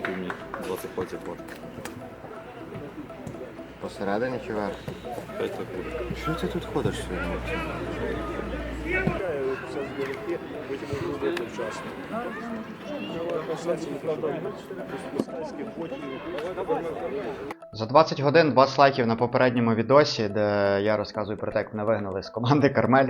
скільки них 20 потів по Посередині чи вверх? 5 так буде. Що ти тут ходиш сьогодні? Все зберегти, потім робити вчасно. За 20 годин 20 лайків на попередньому відосі, де я розказую про те, як мене вигнали з команди Кармель.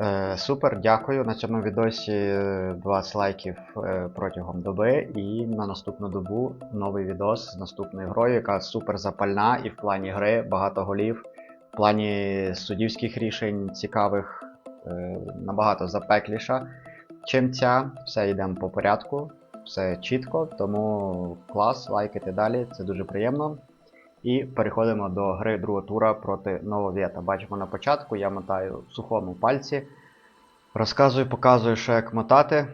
Е, супер, дякую. На цьому відосі е, 20 лайків е, протягом доби. І на наступну добу новий відос з наступною грою, яка супер запальна і в плані гри багато голів. В плані суддівських рішень цікавих е, набагато запекліша, чим ця. Все йдемо по порядку, все чітко, тому клас, лайкайте далі, це дуже приємно. І переходимо до гри другого тура проти Нововєта. Бачимо на початку, я мотаю в сухому пальці. Розказую, показую, що як мотати.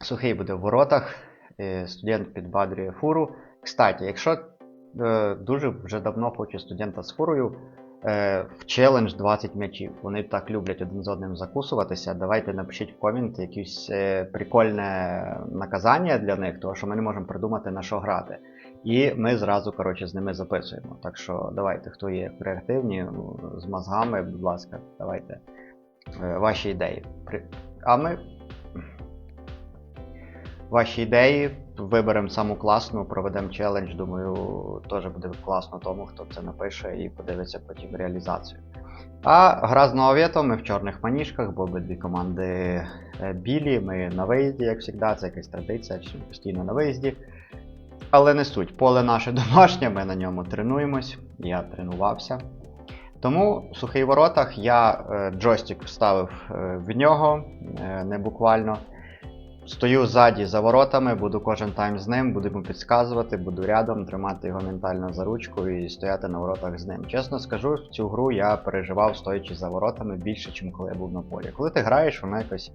Сухий буде в воротах. Студент підбадрює фуру. Кстати, якщо е, дуже вже давно хочу студента з фурою е, в челендж 20 м'ячів. Вони так люблять один з одним закусуватися. Давайте напишіть в комент якесь е, прикольне наказання для них, тому що ми не можемо придумати на що грати. І ми зразу коротше, з ними записуємо. Так що давайте, хто є креативні, ну, з мозгами, будь ласка, давайте е, ваші ідеї. А ми ваші ідеї виберемо саму класну, проведемо челендж. Думаю, теж буде класно тому, хто це напише і подивиться потім реалізацію. А гра з Нововєтом, ми в чорних маніжках, бо обидві команди е, білі, ми на виїзді, як завжди, це якась традиція, ми постійно на виїзді. Але не суть, поле наше домашнє, ми на ньому тренуємось, я тренувався. Тому в сухий воротах я е, джойстик вставив е, в нього, е, не буквально. Стою ззаді за воротами, буду кожен тайм з ним, буду йому підказувати, буду рядом, тримати його ментально за ручку і стояти на воротах з ним. Чесно скажу, в цю гру я переживав, стоячи за воротами більше, ніж коли я був на полі. Коли ти граєш, воно якось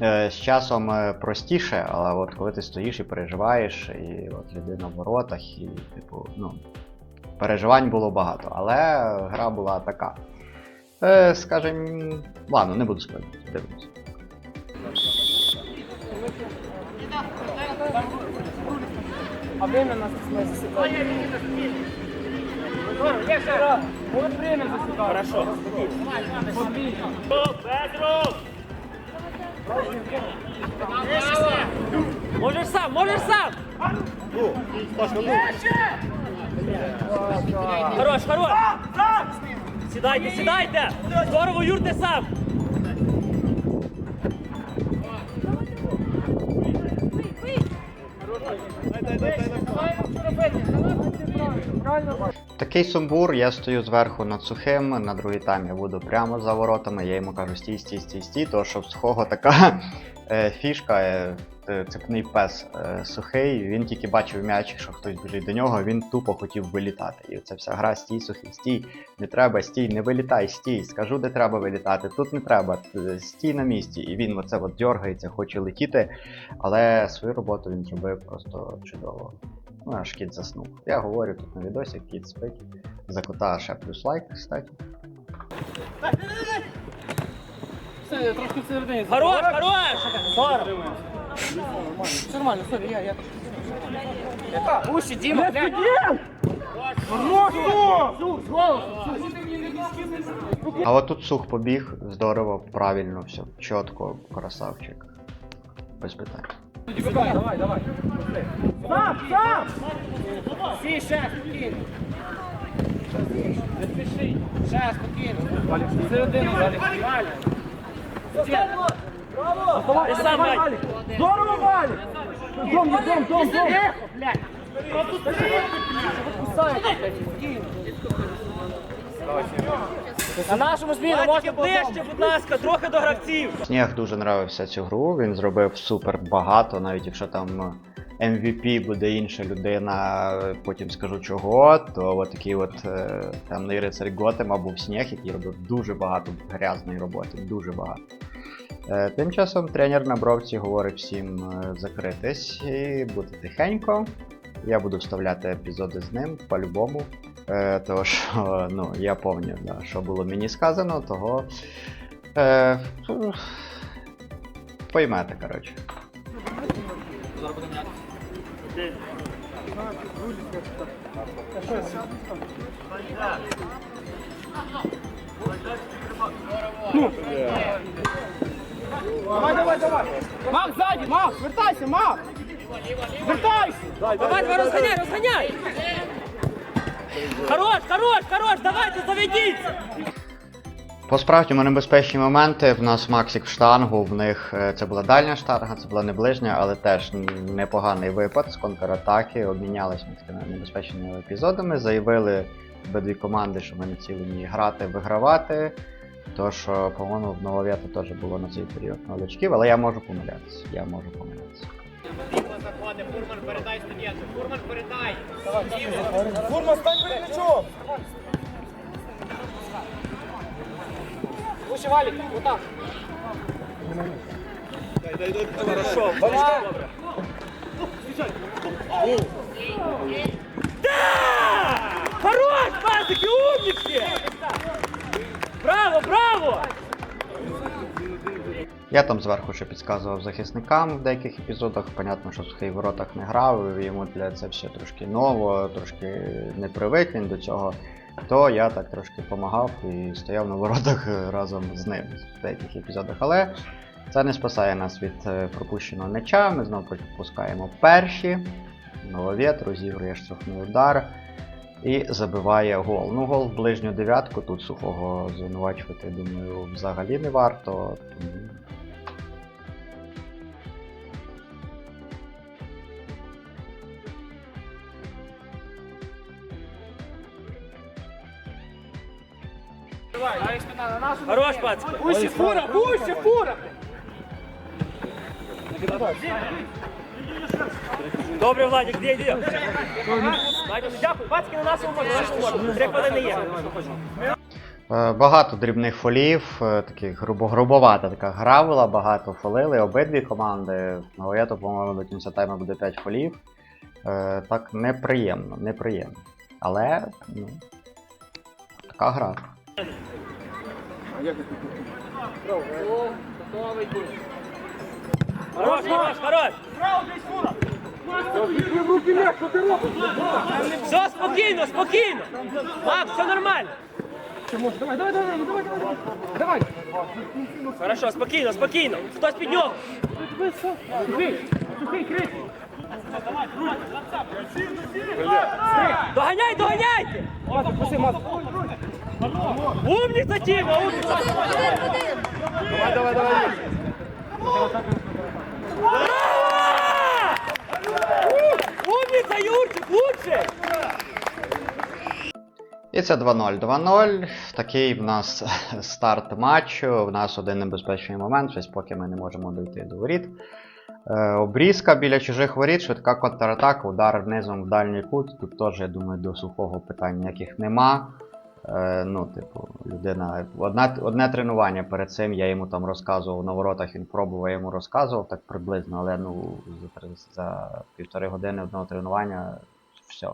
з часом е, простіше, але от коли ти стоїш і переживаєш, і от людина в воротах, і типу, ну, переживань було багато, але гра була така. Е, скажем, ладно, не буду спойлерити, дивимось. А время нас засекает. Вот время засекает. Хорошо. Можешь сам, можешь сам! Хорош, хорош! Сідайте, сідайте! Здорово, Юрте сам! Такий сумбур, я стою зверху над сухим, на другий тайм я буду прямо за воротами, я йому кажу стій, стій, стій, стій, тому що в сухого така е, фішка, е, цепний пес е, сухий, він тільки бачив м'яч, що хтось біжить до нього, він тупо хотів вилітати. І це вся гра стій, сухий, стій, не треба, стій, не вилітай, стій, скажу, де треба вилітати, тут не треба, е, стій на місці. І він оце от дергається, хоче летіти, але свою роботу він зробив просто чудово. Ну, аж кіт заснув. Я говорю тут на відосі, кіт спить. За кота ще плюс лайк, кстати. Трошки в середині. Хорош, хорош! Здорово. Все нормально, сорі, я, я. Уші, Діма, глянь. А от тут сух побіг, здорово, правильно, все, чітко, красавчик. Без питань. Давай, давай, давай. Сам! Всі, ще, спокійно. Не спіши. Ще, спокійно. Середину, Валік. Валік. Здорово, Валік! Дом, дом, дом, дом. Блядь. На нашому зміну можна ближче, будь ласка, трохи до гравців. Сніг дуже нравився цю гру, він зробив супер багато, навіть якщо там MVP буде інша людина, потім скажу чого, то от такий от е, темний рицарь Готем або сніг, який робив дуже багато грязної роботи, дуже багато. Е, Тим часом тренер на бровці говорить всім е, закритись і бути тихенько. Я буду вставляти епізоди з ним по-любому. Е, тому що ну, я пам'ятаю, да, що було мені сказано, того. Е, поймете, коротше. Давай, давай, давай. Макс, сзади, Макс, вертайся, Макс. Вертайся. Давай, давай, розганяй, розганяй. Хорош, хорош, хорош, давайте, заведіться. По справжньому небезпечні моменти. В нас Максик в штангу, в них е, це була дальня штанга, це була не ближня, але теж непоганий випад з контратаки. Обмінялися ми такими небезпечними епізодами. Заявили обидві команди, що ми націлені грати, вигравати. То що, по-моєму, в Нововєту теж було на цей період 0 очків, але я можу помилятися. Я можу помилятися. Фурма, стань перед мячом. Выше валик, вот так. Дай, Хорошо, Валик, добре. Да! Хорош, пасики, умнички! Браво, браво! Я там зверху ще підказував захисникам в деяких епізодах. Понятно, що в воротах не грав, йому для це все трошки ново, трошки не привик він до цього. То я так трошки допомагав і стояв на воротах разом з ним в деяких епізодах. Але це не спасає нас від е, пропущеного м'яча. Ми знову пропускаємо перші. Нововєт розігрує штрафний удар і забиває гол. Ну, гол в ближню дев'ятку. Тут сухого звинувачувати, думаю, взагалі не варто. Хорош, пацки. Гуще, фура, гуще, фура. Добре, Владик, де йди? Владик, Дякую, пацки на нашому можна, на нашому. Три хвилини є. Е, Багато дрібних фолів, е, таких грубо грубовата така гра була, багато фолили. Обидві команди. Новоєто, по-моєму, до кінця тайму буде 5 фолів. Е, Так неприємно, неприємно. Але ну, така гра. Хорош, хорош, хорош. Все, спокійно, спокійно. Макс, все нормально. Давай, давай, давай, давай, давай. Давай. Хорошо, спокійно, спокійно. Хтось під нього. Доганяй, доганяйте! Умніця, Тіма, умніця! Давай, давай, давай. Умница, Юрчик, лучше! І це 2-0. 2-0. Такий в нас старт матчу. В нас один небезпечний момент, щось поки ми не можемо дойти до воріт. Е, обрізка біля чужих воріт, швидка контратака, удар низом в дальній кут. Тут теж, я думаю, до сухого питань ніяких нема. Е, ну, типу, людина. Одна, одне тренування перед цим я йому там розказував на воротах, він пробував, я йому розказував так приблизно, але ну, за, за півтори години одного тренування все.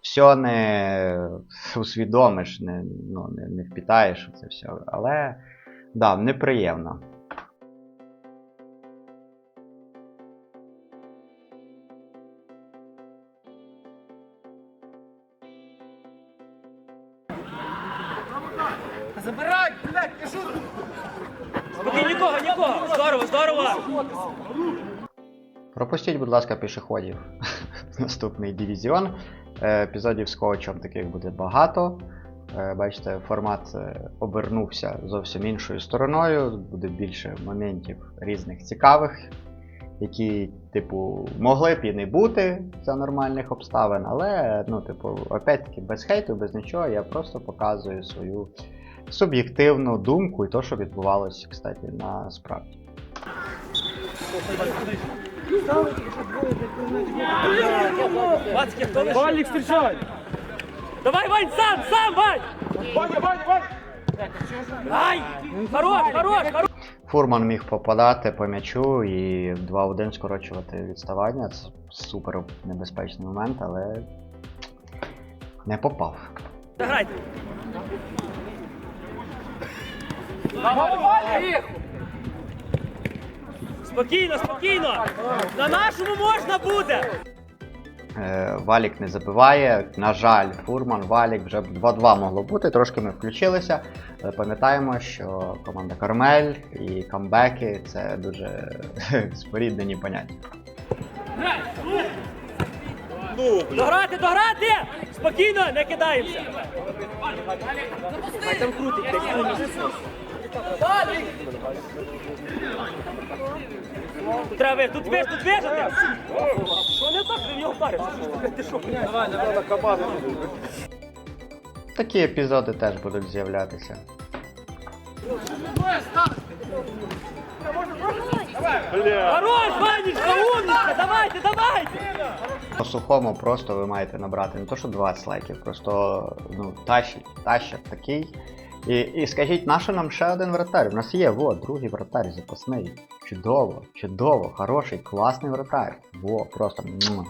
Все не усвідомиш, не, ну, не, не впітаєш це все. Але да, неприємно. Пропустіть, будь ласка, пішоходів в наступний дивізіон. Е, Епізодів з коучем таких буде багато. Е, Бачите, формат е, обернувся зовсім іншою стороною. Буде більше моментів різних цікавих, які, типу, могли б і не бути за нормальних обставин, але, ну, типу, опять-таки, без хейту, без нічого, я просто показую свою суб'єктивну думку і то, що відбувалося, кстати, насправді. Валік, встречай. Давай, Вань, сам, сам, Вань. Ваня, Ваня, Ваня. Ай, хорош, хорош, хорош. Фурман міг попадати по м'ячу і в 2-1 скорочувати відставання. Це супер небезпечний момент, але не попав. Заграйте. Давай, Спокійно, спокійно. На нашому можна буде. Е, Валік не забиває. На жаль, Фурман, Валік вже 2-2 могло бути. Трошки ми включилися. Але пам'ятаємо, що команда Кармель і камбеки це дуже споріднені поняття. Дограти, дограти! Спокійно, не кидаємося. Там крутить, Тут треба виж, тут виж, тут вижити! Що не так, ти в нього вдарився? Ти що? Давай, давай. Такі епізоди теж будуть з'являтися. Хорош, Ванечка, умничка, давайте, давайте! По сухому просто ви маєте набрати не то, що 20 лайків, просто ну, тащить, тащать такий. І, і скажіть, нащо нам ще один вратар? У нас є, во, другий вратар запасний. Чудово, чудово, хороший, класний вратар. Во, просто муа.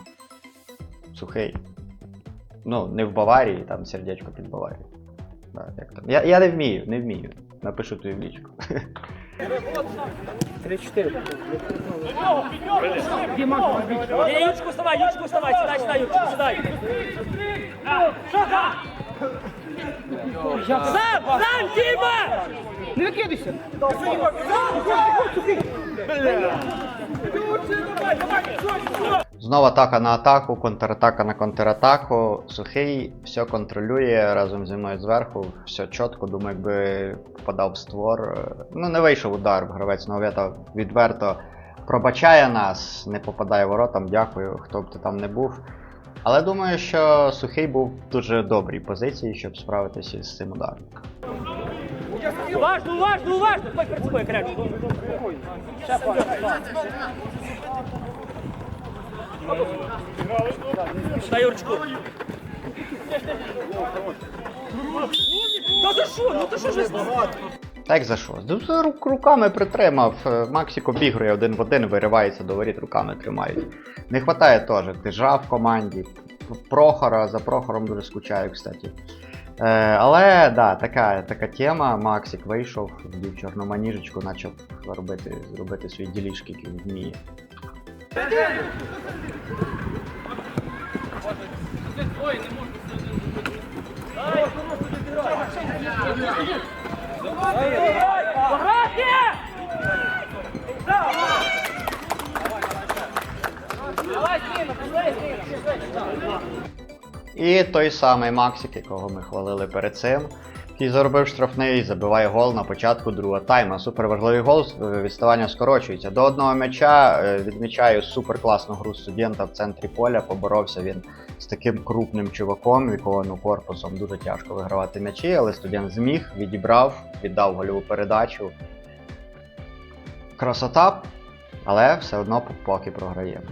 сухий. Ну, не в Баварії, там сердечко під Баварією. Да, як там. Я, я не вмію, не вмію. Напишу тобі в лічку. Ні, Ючку вставай, Ючку вставай, сідай, сідай, Ючку, сідай. Сам, сам, Діма! Не викидайся! Знову атака на атаку, контратака на контратаку. Сухий все контролює разом зі мною зверху, все чітко, думаю, якби впадав в створ. Ну, не вийшов удар, гравець Новета відверто пробачає нас, не попадає воротам, дякую, хто б ти там не був. Але думаю, що сухий був в дуже добрій позиції, щоб справитися з цим ударом. Уважно, уважно, уважно! Ходь перед собою, пара. Дай Юрчику. Та за що? Ну ти що ж ви Так за що? Ну, рук- руками притримав. Е, Максик обігрує один в один, виривається до воріт, руками тримають. Не вистачає теж тижа в команді. Прохора, за Прохором дуже скучаю, кстати. Е, але да, така, така тема. Максик вийшов, вдів чорну маніжечку, почав робити, робити свої ділішки, які він вміє. Пограти! І той самий Максик, якого ми хвалили перед цим, який заробив штрафний, забиває гол на початку другого тайма. Супер важливий гол, е, відставання скорочується. До одного м'яча е, відмічаю супер класну гру студента в центрі поля. Поборовся він з таким крупним чуваком, якого ну, корпусом дуже тяжко вигравати м'ячі, але студент зміг, відібрав, віддав гольову передачу. Красота, але все одно поки програємо.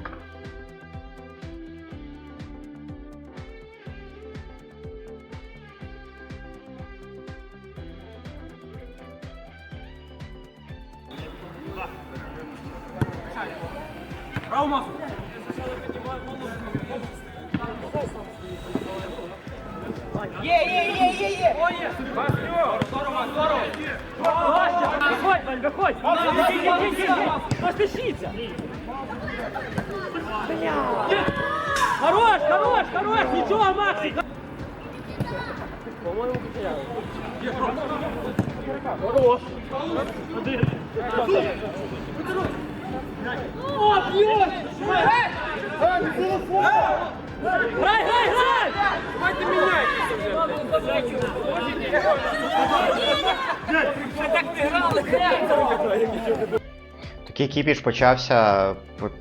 Поспішіться! Хорош, хорош, хорош! Нічого, Максик! О, б'єш! Грай, грай, грай! Давайте міняйтеся вже. так не грали, Такий кіпіш почався,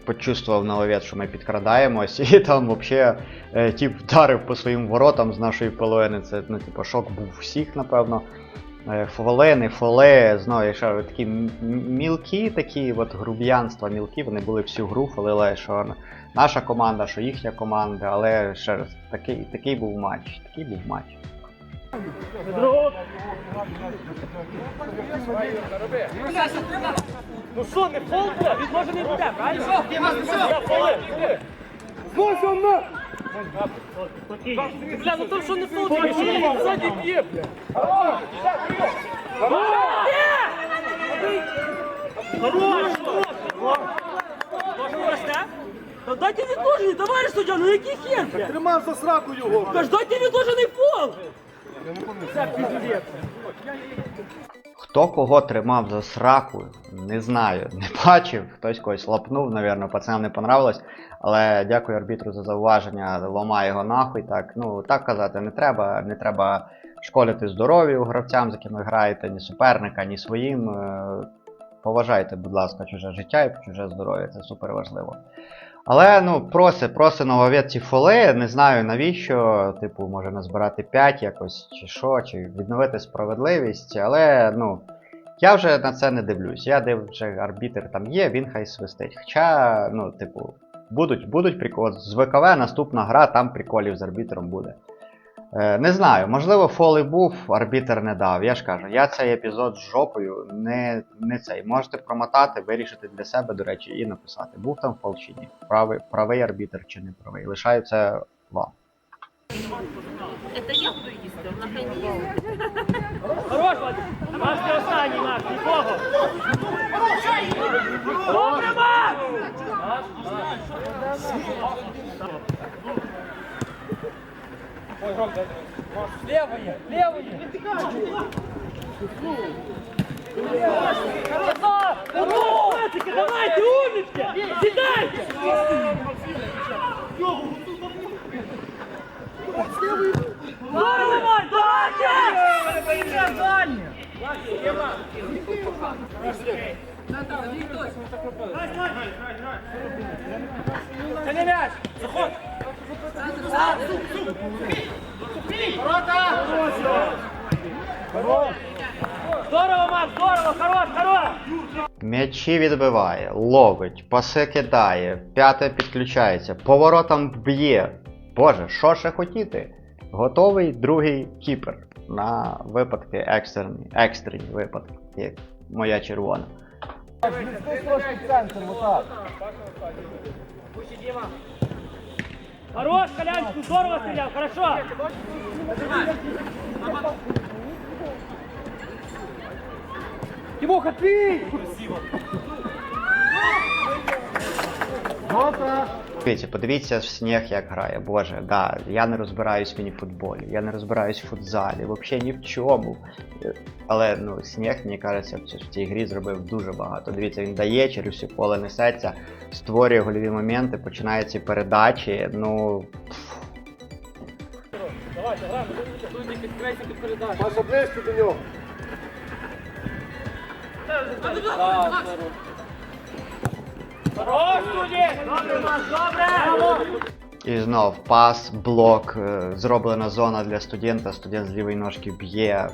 почувствував на ловець, що ми підкрадаємось, і там взагалі е, тіп вдарив по своїм воротам з нашої половини. Це ну, типу, шок був всіх, напевно. Е, Фолини, фоли, знову ще такі мілкі, такі от груб'янства мілкі, вони були всю гру, фолили, що наша команда, що їхня команда, але ще раз, такий, такий був матч. Такий був матч. Ну що, не фол буде? Він може не буде, правильно? Я фоли. Знову на! Бля, ну то що не фол, ти що не ззаді б'є, бля. Хорош! Та дайте відложений, товариш суддя, ну який хер, блядь? Тримав за сраку його. Та ж дайте відложений фол! Хто кого тримав за сраку, не знаю, не бачив. Хтось когось лапнув, напевно, пацанам не понравилось. Але дякую арбітру за зауваження, ломай його нахуй. Так, ну так казати не треба. Не треба школити здоров'ю гравцям, з якими граєте, ні суперника, ні своїм. Поважайте, будь ласка, чуже життя і чуже здоров'я, це супер важливо. Але ну, проси, проси нововід ці фоли, не знаю навіщо, типу, може назбирати 5 якось, чи що, чи відновити справедливість, але ну. Я вже на це не дивлюсь. Я див, вже арбітер там є, він хай свистить. Хоча, ну, типу, будуть, будуть приколи. З ВКВ наступна гра, там приколів з арбітром буде. Е, не знаю, можливо, фол і був, арбітер не дав. Я ж кажу, я цей епізод з жопою не, не цей. Можете промотати, вирішити для себе, до речі, і написати, був там фол чи ні. Правий, правий арбітер чи не правий. Лишаю це вам. Это я буду їсти, вона хай не їсть. Хорош, Наш ти останній наш, нікого! Добре, Макс! Левое, левое! Давайте, давайте, умнички! Сідайте! Здорово, Вань, давайте! Це не м'яч! Здорово, Макс, здорово, хорош, хорош! М'ячі відбиває, ловить, паси кидає, п'яте підключається, поворотом б'є. Боже, що ще хотіти? Готовий другий кіпер на випадки екстрені, екстрені випадки, як моя червона. Хорош, Колянчик, здорово стрелял, хорошо! Тимоха, ты! Дивіться, подивіться в сніг, як грає. Боже, да, я не розбираюсь в мініфутболі, я не розбираюсь в футзалі, взагалі ні в чому. Е, Але ну, сніг, мені кажеться, в цій- грі зробив дуже багато. Дивіться, він дає, через всі поле несеться, створює гольові моменти, починає ці передачі. Ну. Давайте, Маша ближче до нього. Хорош, студент! Добре, Макс, добре! І знов пас, блок, е, зроблена зона для студента, студент з лівої ножки б'є.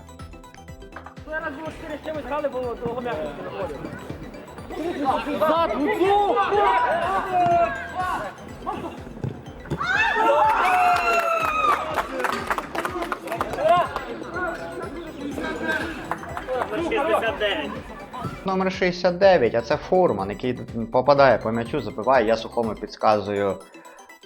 Зараз було 4 чимось грали, було довго м'яко не заходило. Зад, гуцу! Номер 69, а це фурман, який попадає по м'ячу, забиває. Я сухому підказую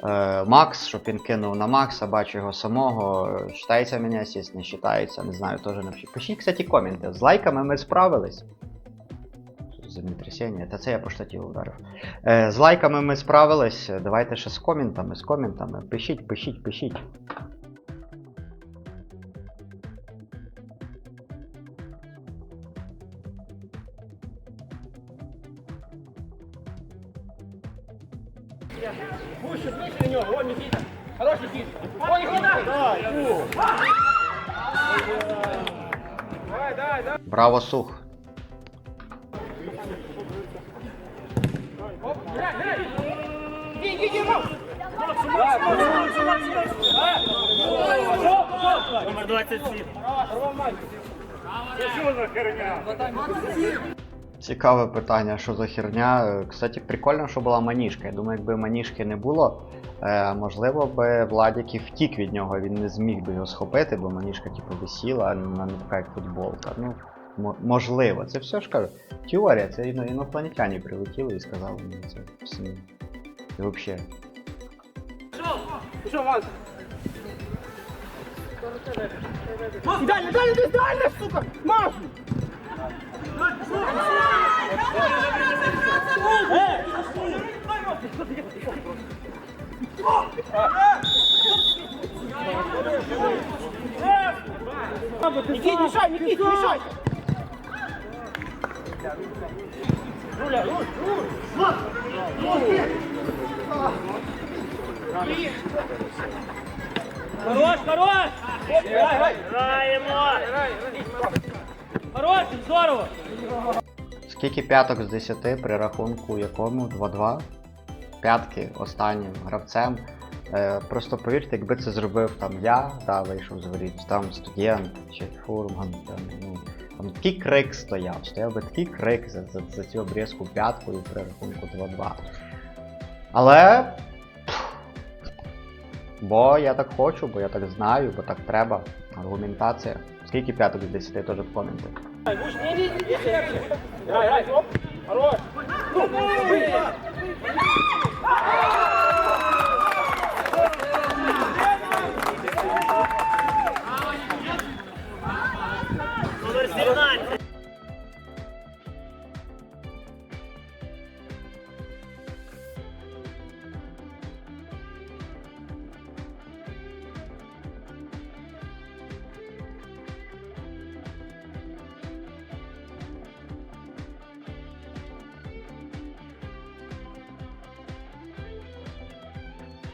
е, Макс, щоб він кинув на Макса, бачу його самого. Считається мене, сість, не считається, не знаю, теж не Пишіть, кстати, коменти. З лайками ми справились. Що землетрясіння, та це я по штаті ударив. Е, з лайками ми справились. Давайте ще з коментами, з коментами. Пишіть, пишіть, пишіть. Гуще, ближче до нього, о, Нікіта! Хорош, Нікіта! О, Нікіта! Браво, сух. Номер 27. Цікаве питання, що за херня. Е, Кстати, прикольно, що була маніжка. Я думаю, якби маніжки не було, е, можливо би Владік і втік від нього, він не зміг би його схопити, бо маніжка типу висіла, а не така як футболка. Ну, можливо, це все ж кажу. Теорія, це іно- інопланетяні прилетіли і сказали мені це всім. І взагалі. Що, Макс? Ідеально, ідеально, ідеально, сука! Макс! Е! Никит, мешай, Никит, мешай! Хорош, хорош! Граємо! Хорош, здорово! Скільки п'яток з 10 при рахунку якому 2-2? П'ятки останнім гравцем. Е, просто повірте, якби це зробив там я, да, вийшов з воріт, там студент чи фурман, там, ну, там такий крик стояв, стояв би такий крик за, за, за цю обрізку п'яткою при рахунку 2-2. Але. Бо я так хочу, бо я так знаю, бо так треба. Аргументація. Скільки п'яток з 10 теж в коменти.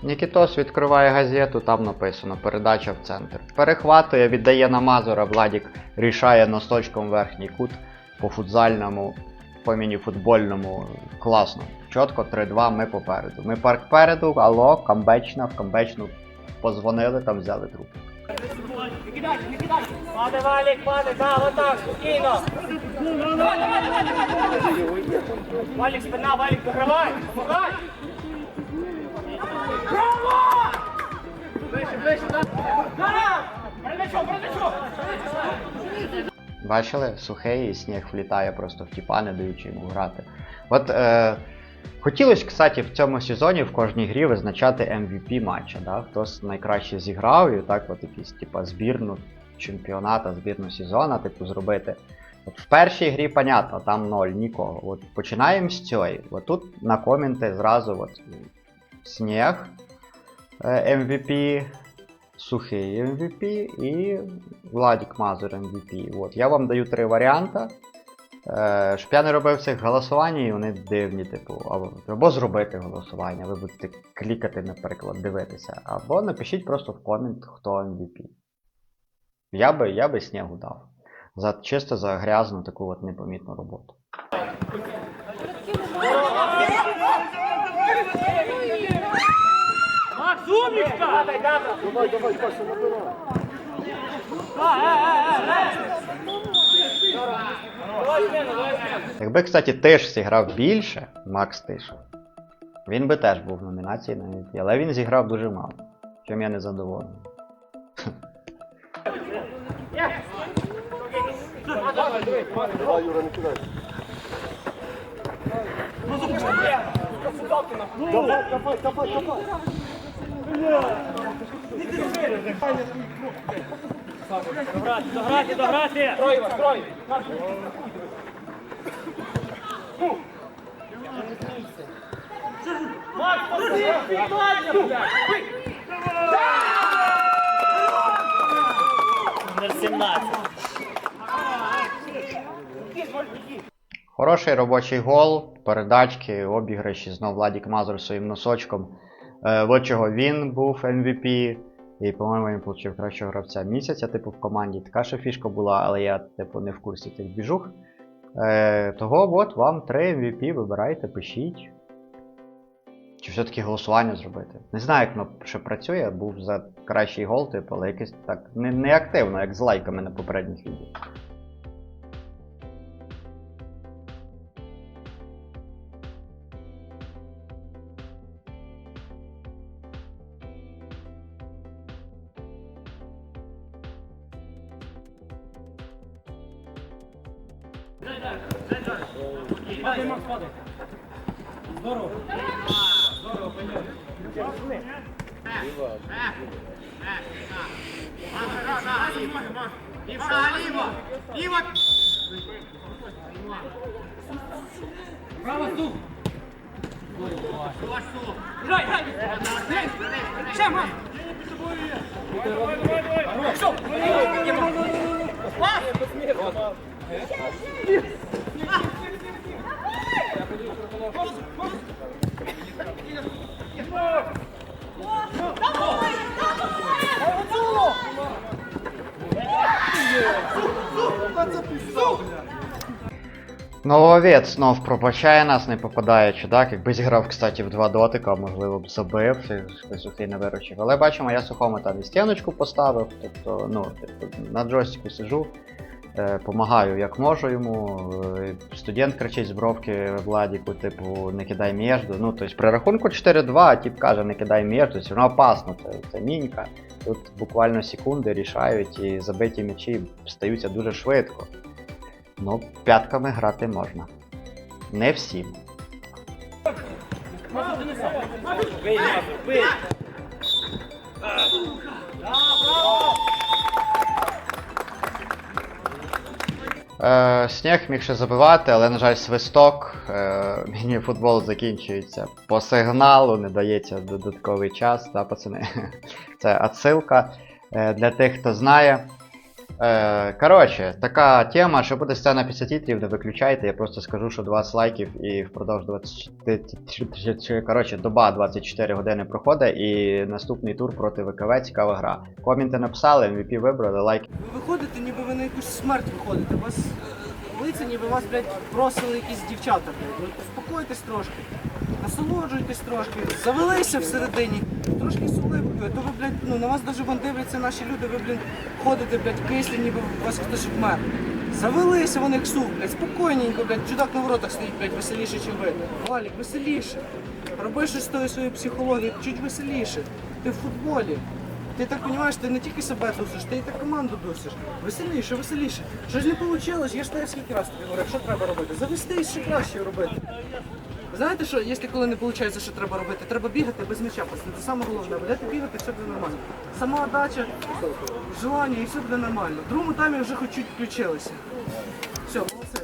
Нікітос відкриває газету, там написано передача в центр. Перехватує, віддає на Мазура, Владік рішає носочком верхній кут по футзальному, по мініфутбольному. Класно. Чітко 3-2, ми попереду. Ми парк переду, алло, камбечна, в камбечну позвонили, там взяли труп. Падай, Валик, падай, да, вот так, спокійно. Валик, спина, Валик, закривай, помагай. М'ячом. Бачили? Сухий і сніг влітає просто в тіпа, не даючи йому грати. От е, хотілося, кстати, в цьому сезоні в кожній грі визначати MVP матча. Да? Хтось найкраще зіграв і так от якийсь типа збірну чемпіоната, збірну сезону, типу, зробити. От в першій грі, понятно, там ноль, нікого. От починаємо з цієї. От тут на коменти зразу от, сніг е, MVP, сухий MVP і Владік Мазур MVP. От, я вам даю три варіанти. Е, щоб я не робив цих голосувань, і вони дивні, типу, або, або зробити голосування, ви будете клікати, наприклад, дивитися, або напишіть просто в комент, хто MVP. Я би, я би снігу дав. За, чисто за грязну таку от непомітну роботу. Макс, умничка! Падай, да, брат. Давай, давай, Паша, набирай. Давай давай. Якби, кстати, Тиш зіграв більше, Макс Тиш, він би теж був в номінації на MVP, але він зіграв дуже мало. Чим я не задоволений. Давай, Юра, не кидай. Давай, давай, давай, давай. Дограти, дограти, дограти. Строй, строй. Макс, подожди, підкладня, блядь. Номер 17. Хороший робочий гол, передачки, обіграші, знов Владік Мазур своїм носочком. Е, от чого він був MVP. І, по-моєму, він отримав кращого гравця місяця, типу, в команді. Така ще фішка була, але я, типу, не в курсі цих біжух. Е, того от вам 3 MVP, вибирайте, пишіть. Чи все-таки голосування зробити? Не знаю, як воно ще працює, був за кращий гол, типу, але якось так не, не активно, як з лайками на попередніх відео. Сука, записал, бля! Нововець знов пробачає нас, не попадаючи, так? Якби зіграв, кстати, в два дотика, можливо б забив, чи сухий не виручив. Але бачимо, я сухому там і стіночку поставив, тобто, ну, типу, на джойстику сижу, е, помагаю як можу йому. е, Студент кричить з бровки Владіку, типу, не кидай м'єжду. Ну, тобто при рахунку 4-2, тип каже, не кидай м'єжду, все одно опасно, це, це мінька. Тут буквально секунди рішають і забиті м'ячі стаються дуже швидко. Ну, п'ятками грати можна. Не всім. Е, сніг міг ще забивати, але, на жаль, свисток. Е, міні-футбол закінчується по сигналу, не дається додатковий час, да, пацани? Це отсилка е, для тих, хто знає. Е, коротше, така тема, що буде сцена 50 літрів, не виключайте, я просто скажу, що 20 лайків і впродовж 24. Коротше, доба 24 години проходить і наступний тур проти ВКВ цікава гра. Коменти написали, MVP вибрали, лайки. Ви виходите, ніби ви на якусь смерть виходите. У вас е, лиця, ніби вас, блядь, просили якісь дівчата, блядь. Успокойтесь трошки, насолоджуйтесь трошки, завелися всередині, трошки сули То ви, блядь, ну на вас даже вон дивляться наші люди, ви, блядь, ходите, блядь, кислі, ніби у вас хтось вмер. Завелися вони як сух, блядь, спокійненько, блядь, чудак на воротах стоїть, блядь, веселіше, ніж ви. Валік, веселіше. Роби щось з тою своєю психологією, чуть веселіше. Ти в футболі. Ти так розумієш, ти не тільки себе дусиш, ти і так команду дусиш. Веселіше, веселіше. Що ж не вийшло, я ж тебе скільки разів тобі говорив, що треба робити? Завестись ще краще робити. Знаєте, що якщо коли не виходить, що треба робити, треба бігати без м'яча. Це саме головне. Будете бігати, все буде нормально. Сама отдача, желання і все буде нормально. В другому таймі вже хоч чуть включилися. Все, молодці.